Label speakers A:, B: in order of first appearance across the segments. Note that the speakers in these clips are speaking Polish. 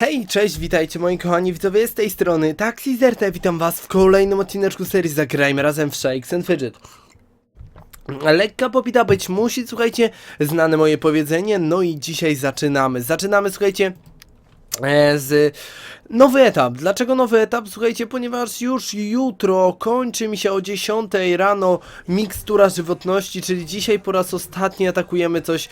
A: Hej, cześć, witajcie moi kochani widzowie z tej strony Taxi ZRT, witam was w kolejnym odcineczku serii Zagrajmy razem w Shakes and Fidget. Lekka popita być musi, słuchajcie, znane moje powiedzenie, no i dzisiaj zaczynamy. Zaczynamy, słuchajcie, z nowy etap. Dlaczego nowy etap? Słuchajcie, ponieważ już jutro kończy mi się o 10 rano mikstura żywotności, czyli dzisiaj po raz ostatni atakujemy coś e,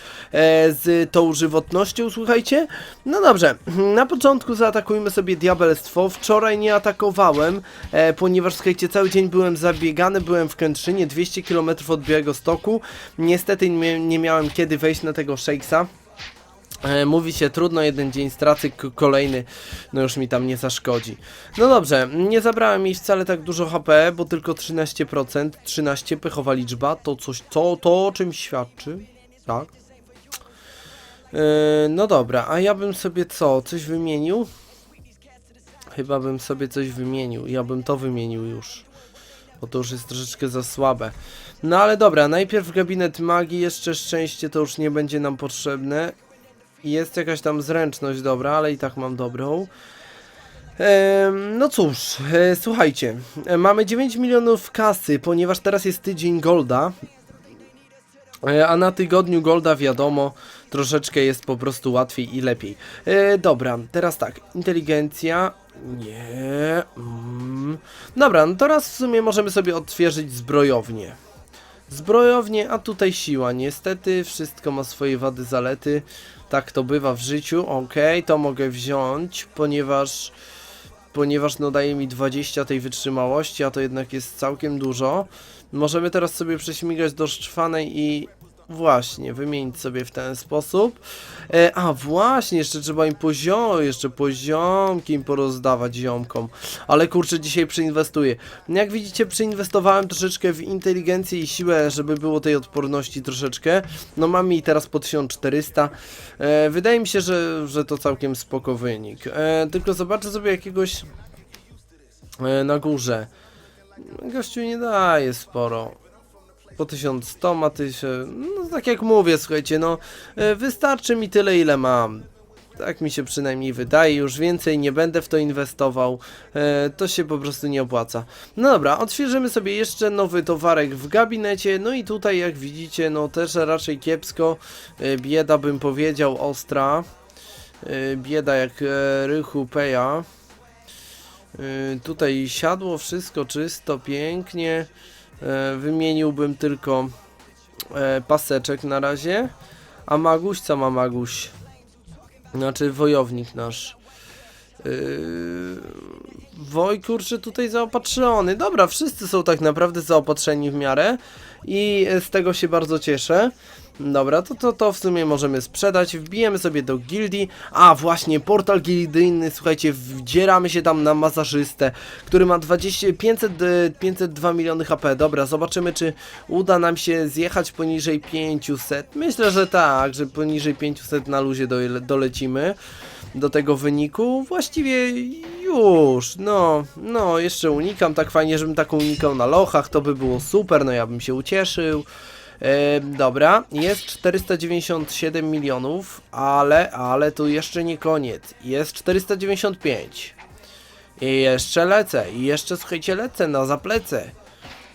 A: z tą żywotnością, słuchajcie. No dobrze, na początku zaatakujmy sobie diabelstwo. Wczoraj nie atakowałem, e, ponieważ słuchajcie, cały dzień byłem zabiegany, byłem w Kętrzynie, 200 km od Białego Stoku. Niestety nie, nie miałem kiedy wejść na tego Shakesa. E, Mówi się trudno, jeden dzień straty, kolejny, no już mi tam nie zaszkodzi. No dobrze, nie zabrałem jej wcale tak dużo HP, bo tylko 13%, 13 pechowa liczba, to coś, to, to o czym świadczy, tak? E, no dobra, a ja bym sobie co, coś wymienił? Chyba bym sobie coś wymienił, ja bym to wymienił już, bo to już jest troszeczkę za słabe. No ale dobra, najpierw gabinet magii, jeszcze szczęście to już nie będzie nam potrzebne. Jest jakaś tam zręczność dobra, ale i tak mam dobrą. No cóż, e, słuchajcie, e, mamy 9 milionów kasy, ponieważ teraz jest tydzień Golda. E, A na tygodniu Golda wiadomo, troszeczkę jest po prostu łatwiej i lepiej. Dobra, teraz tak, inteligencja. Nie. Mm. Dobra, no teraz w sumie możemy sobie odświeżyć zbrojownię. Zbrojownie, a tutaj siła. Niestety wszystko ma swoje wady, zalety. Tak to bywa w życiu. Okej, to mogę wziąć, ponieważ ponieważ no daje mi 20 tej wytrzymałości, a to jednak jest całkiem dużo. Możemy teraz sobie prześmigać do szczwanej i właśnie wymienić sobie w ten sposób. E, a właśnie, jeszcze trzeba im poziom, jeszcze poziomki im porozdawać ziomkom. Ale kurczę, dzisiaj przeinwestuję. Jak widzicie, przeinwestowałem troszeczkę w inteligencję i siłę, żeby było tej odporności troszeczkę. No mam jej teraz po 1400. E, wydaje mi się, że, że to całkiem spoko wynik. E, tylko zobaczę sobie jakiegoś e, na górze. Gościu nie daje sporo. Po 1100 ma tysiąc. No tak jak mówię, słuchajcie, no e, wystarczy mi tyle, ile mam. Tak mi się przynajmniej wydaje, już więcej nie będę w to inwestował, e, to się po prostu nie opłaca. No dobra, odświeżymy sobie jeszcze nowy towarek w gabinecie, no i tutaj jak widzicie, no też raczej kiepsko, e, bieda bym powiedział, ostra, e, bieda jak e, rychu peja. E, tutaj siadło wszystko czysto, pięknie, wymieniłbym tylko e, paseczek na razie, a Maguś, co ma Maguś? Znaczy wojownik nasz. Yy... Woj kurczę tutaj zaopatrzony. Dobra, wszyscy są tak naprawdę zaopatrzeni w miarę i z tego się bardzo cieszę. Dobra, to, to, to w sumie możemy sprzedać. Wbijemy sobie do gildii. A właśnie, portal gildyjny, słuchajcie, wdzieramy się tam na masażystę, który ma 20, 500, e, 502 miliony HP. Dobra, zobaczymy, czy uda nam się zjechać poniżej 500. Myślę, że tak, że poniżej 500 na luzie dole, dolecimy do tego wyniku. Właściwie już, no, no, jeszcze unikam, tak fajnie, żebym tak unikał na lochach, to by było super, no ja bym się ucieszył. E, dobra, jest 497 milionów, ale, ale tu jeszcze nie koniec. Jest 495. I jeszcze lecę, i jeszcze słuchajcie, lecę na zaplecę.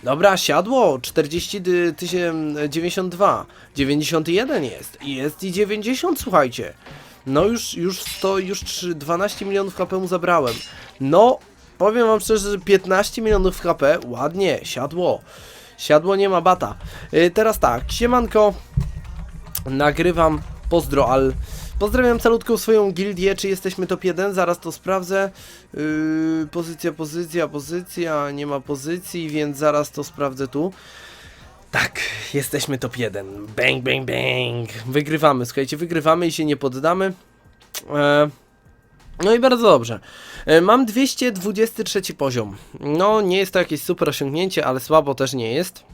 A: Dobra, siadło, 40 dy- tysię- 92, 91 jest, i jest i 90, słuchajcie. No już, już 100, już 3, 12 milionów HP mu zabrałem. No, powiem wam szczerze, że 15 milionów HP, ładnie, siadło. Siadło nie ma bata. Y, teraz tak, siemanko, nagrywam, pozdro al. Pozdrawiam calutką swoją gildię, czy jesteśmy top 1, zaraz to sprawdzę. Yy, pozycja, pozycja, pozycja, nie ma pozycji, więc zaraz to sprawdzę tu. Tak, jesteśmy top 1. Bang, bang, bang. Wygrywamy, słuchajcie, wygrywamy i się nie poddamy. E, no i bardzo dobrze. E, Mam 223 poziom. No, nie jest to jakieś super osiągnięcie, ale słabo też nie jest.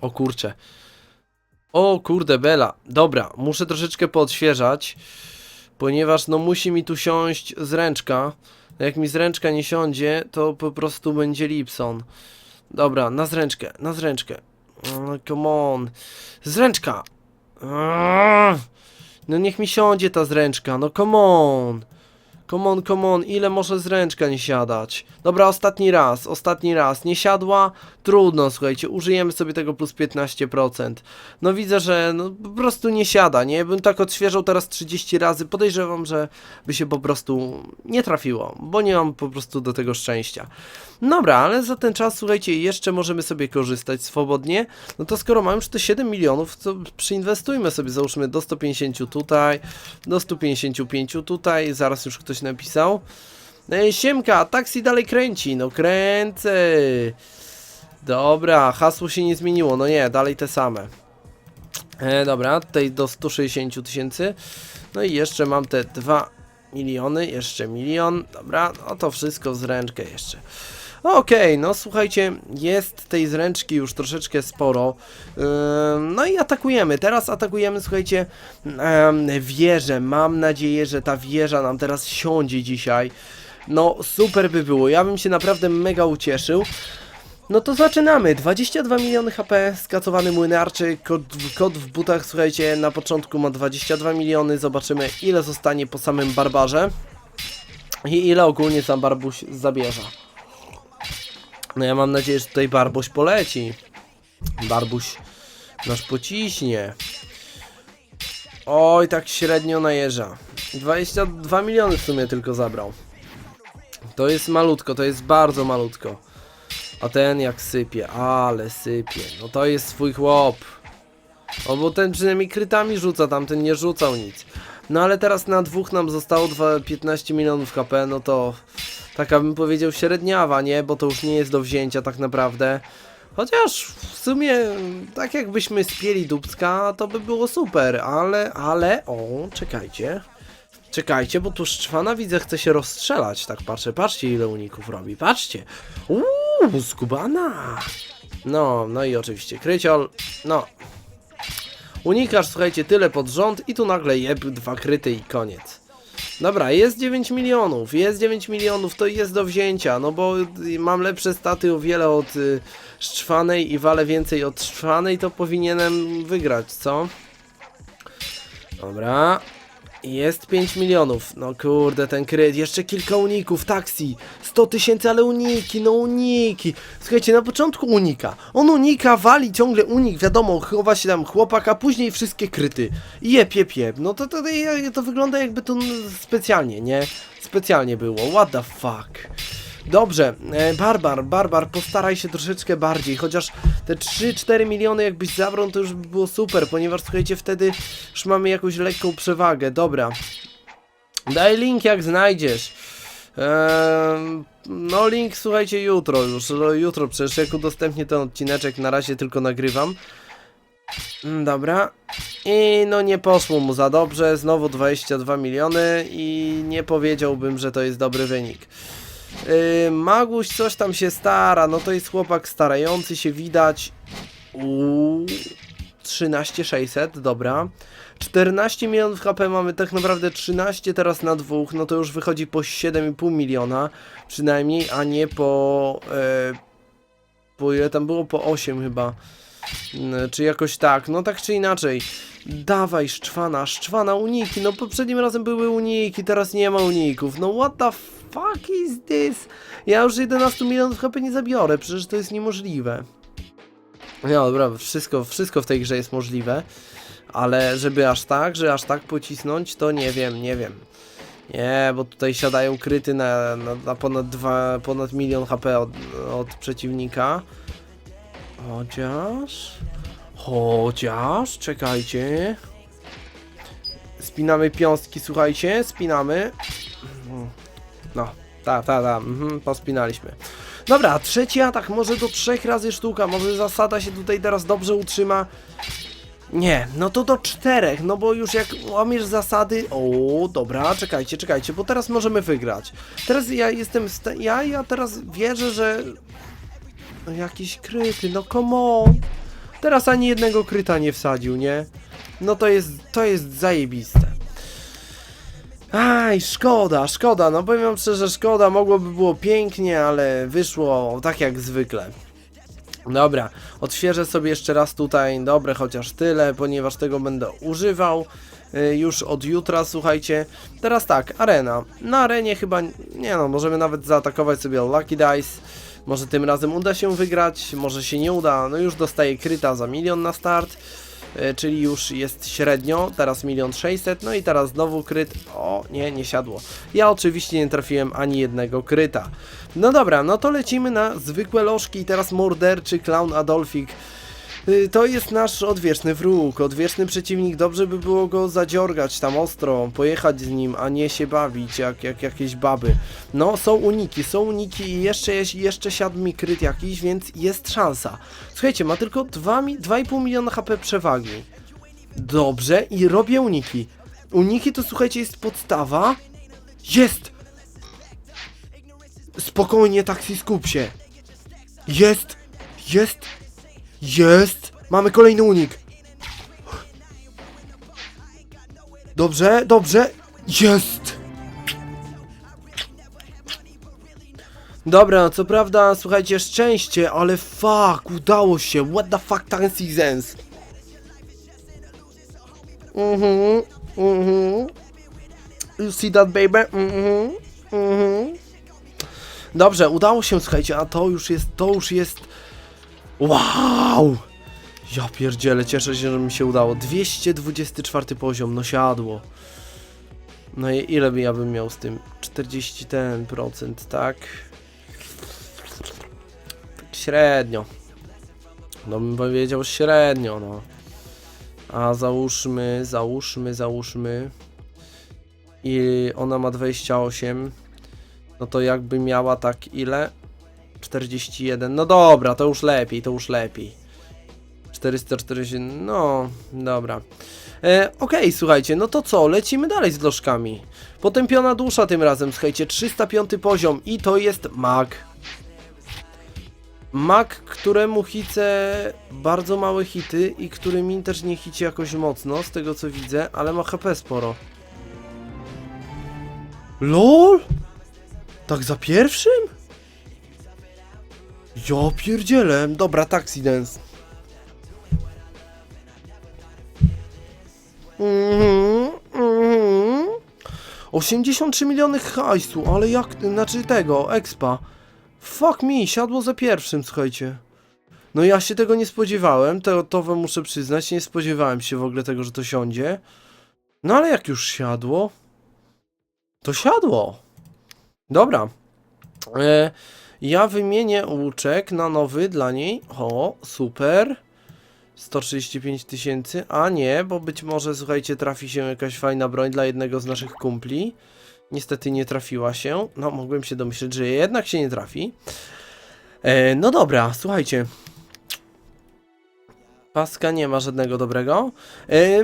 A: O kurcze. O kurde bela. Dobra, muszę troszeczkę poodświeżać, ponieważ no musi mi tu siąść zręczka. Jak mi zręczka nie siądzie, to po prostu będzie Lipson. Dobra, na zręczkę, na zręczkę. Mm, Come on. Zręczka. Mm. No niech mi siądzie ta zręczka, no come on. Come on, come on, ile może zręczka nie siadać? Dobra, ostatni raz, ostatni raz. Nie siadła? Trudno, słuchajcie, użyjemy sobie tego plus 15%. No widzę, że no, po prostu nie siada, nie? Bym tak odświeżał teraz 30 razy, podejrzewam, że by się po prostu nie trafiło, bo nie mam po prostu do tego szczęścia. Dobra, ale za ten czas, słuchajcie, jeszcze możemy sobie korzystać swobodnie. No to skoro mamy już te 7 milionów, to przyinwestujmy sobie, załóżmy do 150 tutaj, do 155 tutaj, zaraz już ktoś napisał. Ej, Siemka, taksi dalej kręci, no kręcę. Dobra, hasło się nie zmieniło, no nie, dalej te same. E, dobra, tutaj do 160 tysięcy. No i jeszcze mam te 2 miliony, jeszcze milion. Dobra, no to wszystko w zręczkę jeszcze. Okej, no słuchajcie, jest tej zręczki już troszeczkę sporo. No i atakujemy. Teraz atakujemy, słuchajcie, wieżę. Mam nadzieję, że ta wieża nam teraz siądzie dzisiaj. No super by było. Ja bym się naprawdę mega ucieszył. No to zaczynamy. 22 miliony HP, skacowany młynarczy, kod, kod w butach, słuchajcie, na początku ma 22 miliony. Zobaczymy ile zostanie po samym barbarze. I ile ogólnie sam barbuś zabierze. No ja mam nadzieję, że tutaj barbuś poleci. Barbuś nasz pociśnie. Oj, tak średnio najeżdża. 22 miliony w sumie tylko zabrał. To jest malutko, to jest bardzo malutko. A ten jak sypie, ale sypie. No to jest swój chłop. O, bo ten przynajmniej krytami rzuca, tamten nie rzucał nic. No ale teraz na dwóch nam zostało dwa- 15 milionów HP, no to taka bym powiedział średniawa, nie? Bo to już nie jest do wzięcia tak naprawdę. Chociaż w sumie tak jakbyśmy spieli Dubska, to by było super, ale, ale, o, czekajcie. Czekajcie, bo tu Szczwana widzę chce się rozstrzelać, tak patrzę, patrzcie ile uników robi, patrzcie. Uuu, skubana. No, no i oczywiście kryciol, no. Unikasz, słuchajcie, tyle pod rząd i tu nagle jeb dwa kryty i koniec. Dobra, jest 9 milionów, jest 9 milionów, to jest do wzięcia, no bo y, mam lepsze staty o wiele od y, Szczwanej i walę więcej od Szczwanej, to powinienem wygrać, co? Dobra, jest 5 milionów. No kurde, ten kryt. Jeszcze kilka uników. Taksi. 100 tysięcy, ale uniki, no uniki. Słuchajcie, na początku unika. On unika, wali ciągle unik. Wiadomo, chowa się tam chłopak, a później wszystkie kryty. I jep, jep, jep. No to, to, to, wygląda jakby to specjalnie, nie? Specjalnie było. What the fuck. Dobrze, e, Barbar, Barbar, postaraj się troszeczkę bardziej, chociaż te 3-4 miliony jakbyś zabrał, to już by było super, ponieważ słuchajcie, wtedy już mamy jakąś lekką przewagę, dobra. Daj link jak znajdziesz. Eee, no link słuchajcie jutro już, no, jutro przecież jak udostępnię ten odcineczek, na razie tylko nagrywam. Mm, Dobra. I no nie poszło mu za dobrze, znowu 22 miliony i nie powiedziałbym, że to jest dobry wynik. Yy, Maguś coś tam się stara, no to jest chłopak starający się widać. Uuu, 13600, dobra. 14 milionów HP mamy tak naprawdę 13 teraz na dwóch, no to już wychodzi po 7,5 miliona przynajmniej, a nie po... E, po ile tam było? Po 8 chyba. Mm, Czy jakoś tak, no tak czy inaczej. Dawaj Szczwana, Szczwana uniki, no poprzednim razem były uniki, teraz nie ma uników, no what the fuck is this? Ja już 11 milionów HP nie zabiorę, przecież to jest niemożliwe. No dobra, wszystko, wszystko w tej grze jest możliwe, ale żeby aż tak, że aż tak pocisnąć, to nie wiem, nie wiem. Nie, bo tutaj siadają kryty na, na, na ponad, dwa, ponad milion HP od, od przeciwnika. Chociaż... Chociaż... Czekajcie... Spinamy piąstki, słuchajcie, spinamy. No, ta, ta, ta, mhm, pospinaliśmy. Dobra, trzeci atak, może do trzech razy sztuka, może zasada się tutaj teraz dobrze utrzyma. Nie, no to do czterech, no bo już jak łamiesz zasady... O, dobra, czekajcie, czekajcie, bo teraz możemy wygrać. Teraz ja jestem... Ja, ja teraz wierzę, że... No jakieś kryty, no come on. Teraz ani jednego kryta nie wsadził, nie? No to jest, to jest zajebiste. Aj, szkoda, szkoda, no powiem wam szczerze, szkoda, mogłoby było pięknie, ale wyszło tak jak zwykle. Dobra, odświeżę sobie jeszcze raz tutaj, dobre chociaż tyle, ponieważ tego będę używał y, już od jutra, słuchajcie. Teraz tak, arena. Na arenie chyba, nie no, możemy nawet zaatakować sobie Lucky Dice. Może tym razem uda się wygrać, może się nie uda. No już dostaję kryta za milion na start, y, czyli już jest średnio. Teraz milion sześćset, no i teraz znowu kryt. O, nie, nie siadło. Ja oczywiście nie trafiłem ani jednego kryta. No dobra, no to lecimy na zwykłe lożki i teraz morderczy clown Adolfik. Y, To jest nasz odwieczny wróg, odwieczny przeciwnik, dobrze by było go zadziorgać tam ostro, pojechać z nim, a nie się bawić jak, jak jakieś baby. No, są uniki, są uniki i jeszcze, jeszcze siadł mi kryt jakiś, więc jest szansa. Słuchajcie, ma tylko 2 mi- 2,5 miliona HP przewagi. Dobrze, i robię uniki. Uniki to słuchajcie, jest podstawa. Jest! Spokojnie, taksi, skup się. Jest! Jest! Jest! Mamy kolejny unik. Dobrze, dobrze. Jest! Dobra, no co prawda, słuchajcie, szczęście, ale fuck, udało się. What the fuck, ten seasons? Mhm, mhm. You see that, baby? Mhm, mhm. Dobrze, udało się, słuchajcie, a to już jest, to już jest... Wow! Ja pierdzielę, cieszę się, że mi się udało. 224 poziom, no siadło. No i ile by ja bym miał z tym? 40 ten procent, tak? Średnio. No bym powiedział średnio, no. A załóżmy, załóżmy, załóżmy. I ona ma 28. No to jakby miała tak ile? 41. No dobra, to już lepiej, to już lepiej. 440. No, dobra. E, Okej, słuchajcie, no to co? Lecimy dalej z lożkami. Potępiona dusza tym razem, słuchajcie, 305 poziom i to jest mag. Mag, któremu hice bardzo małe hity i który mi też nie hici jakoś mocno, z tego co widzę, ale ma HP sporo. LOL? Tak za pierwszym? Ja pierdzielę. Dobra, Taxi Dance. Mhm, mhm. 83 miliony hajsu, ale jak, znaczy tego, expa. Fuck me, siadło za pierwszym, słuchajcie. No ja się tego nie spodziewałem, to, to wam muszę przyznać, nie spodziewałem się w ogóle tego, że to siądzie. No ale jak już siadło, to siadło. Dobra. E, ja wymienię łuczek na nowy dla niej. O, super. 135 tysięcy. A nie, bo być może, słuchajcie, trafi się jakaś fajna broń dla jednego z naszych kumpli. Niestety nie trafiła się. No, mogłem się domyśleć, że jednak się nie trafi. E, no dobra, słuchajcie. Paska nie ma żadnego dobrego.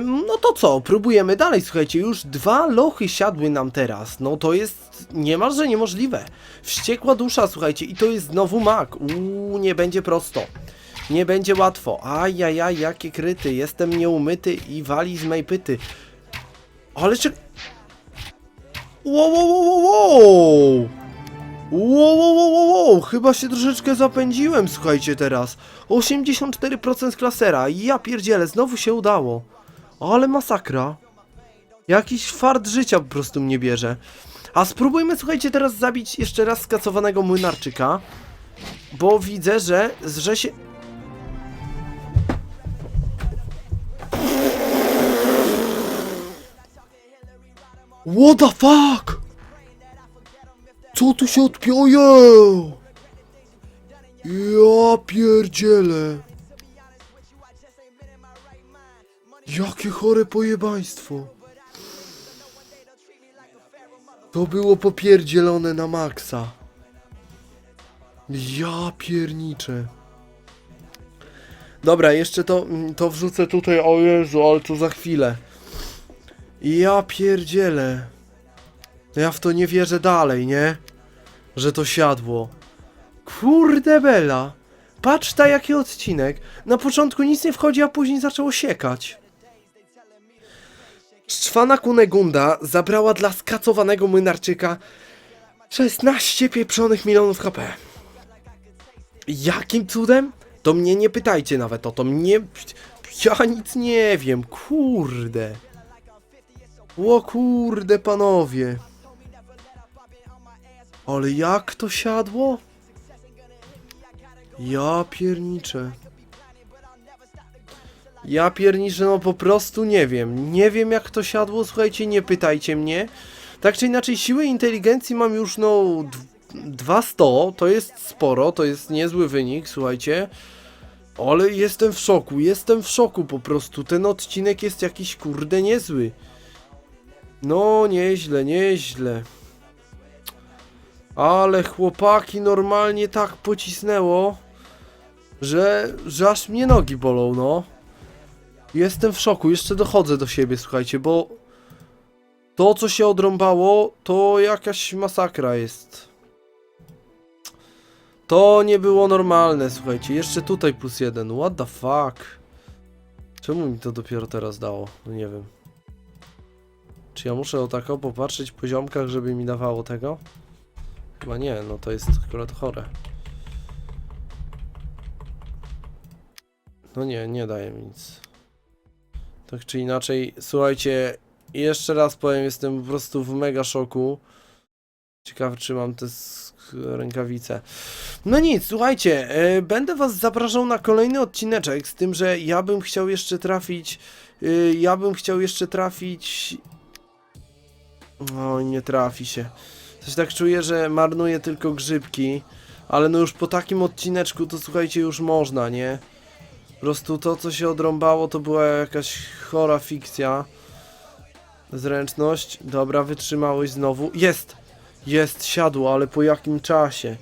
A: No to co, próbujemy dalej, słuchajcie, już dwa lochy siadły nam teraz. No to jest niemalże niemożliwe. Wściekła dusza, słuchajcie, i to jest znowu mak. Uuu, nie będzie prosto. Nie będzie łatwo. Ajajaj, jakie kryty. Jestem nieumyty i wali z mej pyty. Ale czy... Wow, wow, wow, wow, wow. Wow, wow, wow, wow, chyba się troszeczkę zapędziłem, słuchajcie teraz. 84% klasera, ja pierdzielę, znowu się udało. Ale masakra. Jakiś fart życia po prostu mnie bierze. A spróbujmy, słuchajcie, teraz zabić jeszcze raz skacowanego młynarczyka. Bo widzę, że, że się... What the fuck? Co tu się odpioje? Ja pierdzielę. Jakie chore pojebaństwo. To było popierdzielone na maksa. Ja pierniczę. Dobra, jeszcze to, mm, to wrzucę tutaj, o Jezu, ale to za chwilę. Ja pierdzielę. Ja w to nie wierzę dalej, nie? Że to siadło. Kurde bela. Patrz ta jaki odcinek. Na początku nic nie wchodzi, a później zaczęło siekać. Szczwana Kunegunda zabrała dla skacowanego młynarczyka 16 pieprzonych milionów HP. Jakim cudem? To mnie nie pytajcie nawet o to, mnie... Ja nic nie wiem, kurde. O kurde, panowie. Ale jak to siadło? Ja pierniczę. Ja pierniczę, no po prostu nie wiem. Nie wiem jak to siadło, słuchajcie, nie pytajcie mnie. Tak czy inaczej, siły inteligencji mam już, no, d- 200, to jest sporo, to jest niezły wynik, słuchajcie. Ale jestem w szoku, jestem w szoku po prostu. Ten odcinek jest jakiś kurde niezły. No, nieźle, nieźle. Ale chłopaki normalnie tak pocisnęło, że, że aż mnie nogi bolą, no. Jestem w szoku, jeszcze dochodzę do siebie, słuchajcie, bo to, co się odrąbało, to jakaś masakra jest. To nie było normalne, słuchajcie. Jeszcze tutaj plus jeden. What the fuck? Czemu mi to dopiero teraz dało? No nie wiem. Czy ja muszę o tako popatrzeć po ziomkach, żeby mi dawało tego? Chyba nie, no to jest akurat chore. No nie, nie daje mi nic. Tak czy inaczej, słuchajcie, jeszcze raz powiem, jestem po prostu w mega szoku. Ciekawy, czy mam te rękawice. No nic, słuchajcie, e, będę was zapraszał na kolejny odcineczek, z tym, że ja bym chciał jeszcze trafić, y, ja bym chciał jeszcze trafić... Oj, nie trafi się. Coś tak czuję, że marnuję tylko grzybki, ale no już po takim odcineczku to słuchajcie, już można, nie? Po prostu to, co się odrąbało, to była jakaś chora fikcja. Zręczność, dobra, wytrzymałość znowu. Jest! Jest, siadło, ale po jakim czasie?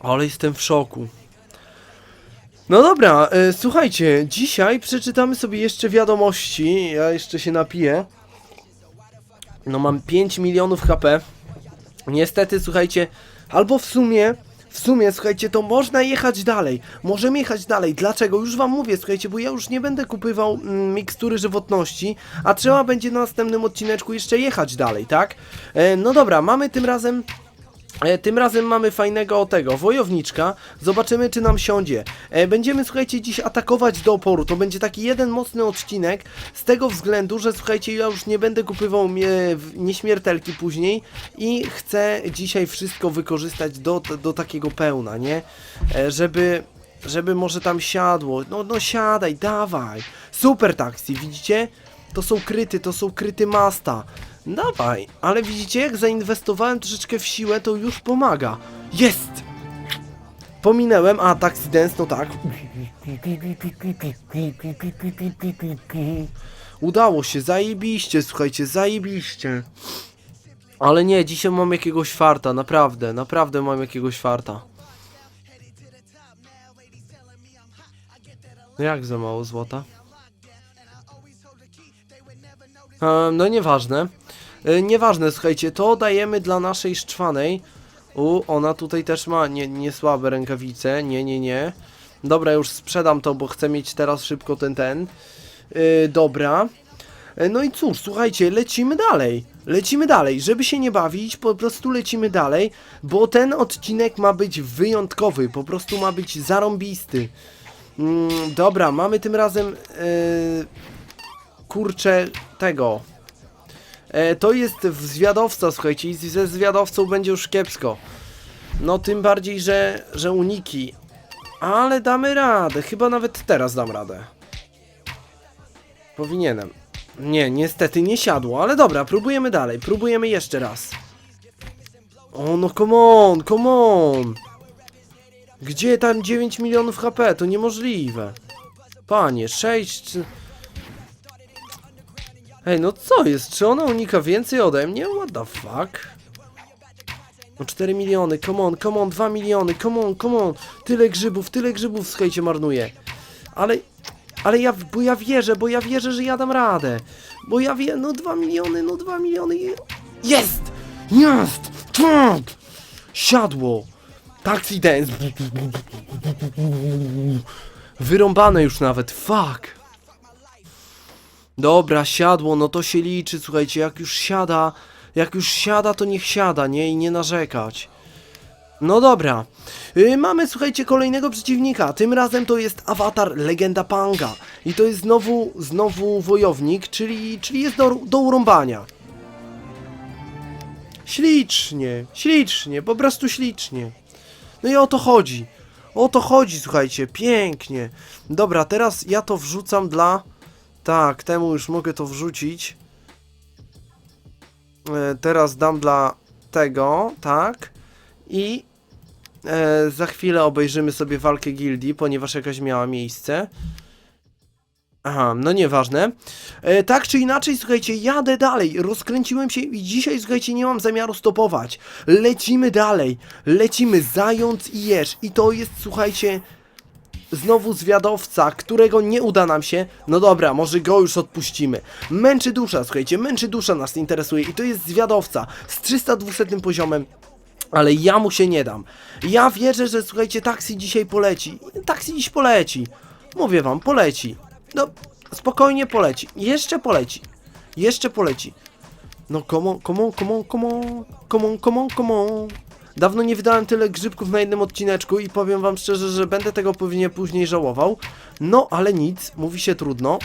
A: Ale jestem w szoku. No dobra, e, słuchajcie, dzisiaj przeczytamy sobie jeszcze wiadomości. Ja jeszcze się napiję. No mam 5 milionów HP. Niestety, słuchajcie, albo w sumie, w sumie, słuchajcie, to można jechać dalej. Możemy jechać dalej. Dlaczego? Już wam mówię, słuchajcie, bo ja już nie będę kupywał mm, mikstury żywotności, a trzeba będzie na następnym odcineczku jeszcze jechać dalej, tak? E, no dobra, mamy tym razem Tym razem mamy fajnego tego wojowniczka. Zobaczymy, czy nam siądzie. E, Będziemy, słuchajcie, dziś atakować do oporu. To będzie taki jeden mocny odcinek. Z tego względu, że słuchajcie, ja już nie będę kupywał nieśmiertelki później. I chcę dzisiaj wszystko wykorzystać do, do takiego pełna, nie? E, Żeby. Żeby może tam siadło. No, no siadaj, dawaj. Super taksi, widzicie? To są kryty, to są kryty masta. Dawaj, ale widzicie, jak zainwestowałem troszeczkę w siłę, to już pomaga. Jest! Pominęłem, a Taxi Dance, no tak. Udało się, zajebiście, słuchajcie, zajebiście. Ale nie, dzisiaj mam jakiegoś farta, naprawdę, naprawdę mam jakiegoś farta. No jak za mało złota? No nieważne. E, nieważne, słuchajcie, to dajemy dla naszej szczwanej. U, ona tutaj też ma nie, nie słabe rękawice. Nie, nie, nie. Dobra, już sprzedam to, bo chcę mieć teraz szybko ten, ten. E, dobra. E, No i cóż, słuchajcie, lecimy dalej. Lecimy dalej, żeby się nie bawić, po prostu lecimy dalej, bo ten odcinek ma być wyjątkowy, po prostu ma być zarąbisty. Mm, dobra, mamy tym razem e, kurczę tego. E, to jest zwiadowca, słuchajcie, i ze zwiadowcą będzie już kiepsko. No tym bardziej, że, że uniki. Ale damy radę, chyba nawet teraz dam radę. Powinienem. Nie, niestety nie siadło, ale dobra, próbujemy dalej, próbujemy jeszcze raz. O no come on, come on. Gdzie tam 9 milionów HP? To niemożliwe. Panie, 6... Ej, no co jest? Czy ona unika więcej ode mnie? What the fuck? No 4 miliony, come on, come on, 2 miliony, come on, come on. Tyle grzybów, tyle grzybów, słuchajcie, marnuje. Ale, ale ja, bo ja wierzę, bo ja wierzę, że ja dam radę. Bo ja wiem, no 2 miliony, no 2 miliony. Jest! Jest! Tak! Siadło! Taxi dance. Wyrąbane już nawet, fuck! Dobra, siadło, no to się liczy, słuchajcie, jak już siada, jak już siada, to niech siada, nie? I nie narzekać. No dobra. Y, mamy, słuchajcie, kolejnego przeciwnika. Tym razem to jest awatar Legenda Panga. I to jest znowu, znowu wojownik, czyli, czyli jest do, do urąbania. Ślicznie, ślicznie, po prostu ślicznie. No i o to chodzi. O to chodzi, słuchajcie, pięknie. Dobra, teraz ja to wrzucam dla... Tak, temu już mogę to wrzucić. E, teraz dam dla tego, tak. I e, za chwilę obejrzymy sobie walkę gildii, ponieważ jakaś miała miejsce. Aha, no nieważne. E, tak czy inaczej, słuchajcie, jadę dalej. Rozkręciłem się i dzisiaj, słuchajcie, nie mam zamiaru stopować. Lecimy dalej. Lecimy, zając i jesz. I to jest, słuchajcie, znowu zwiadowca, którego nie uda nam się. No dobra, może go już odpuścimy. Męczy dusza, słuchajcie, męczy dusza nas interesuje. I to jest zwiadowca z 300-200 poziomem. Ale ja mu się nie dam. Ja wierzę, że słuchajcie, taksi dzisiaj poleci. Taksi dziś poleci. Mówię wam, poleci. No, spokojnie poleci. Jeszcze poleci. Jeszcze poleci. No, come on, come on, come on, come Dawno nie wydałem tyle grzybków na jednym odcineczku i powiem wam szczerze, że będę tego pewnie później żałował. No, ale nic, mówi się trudno.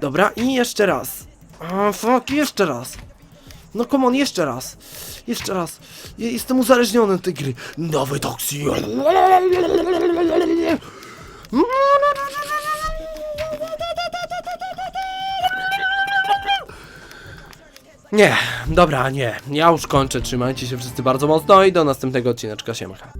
A: Dobra, i jeszcze raz. A, fuck, jeszcze raz. No come on, jeszcze raz. Jeszcze raz. Je- Jestem uzależniony od tej gry. Nowy toksy. Nie, dobra, nie. Ja już kończę. Trzymajcie się wszyscy bardzo mocno i do następnego odcineczka. Siemka.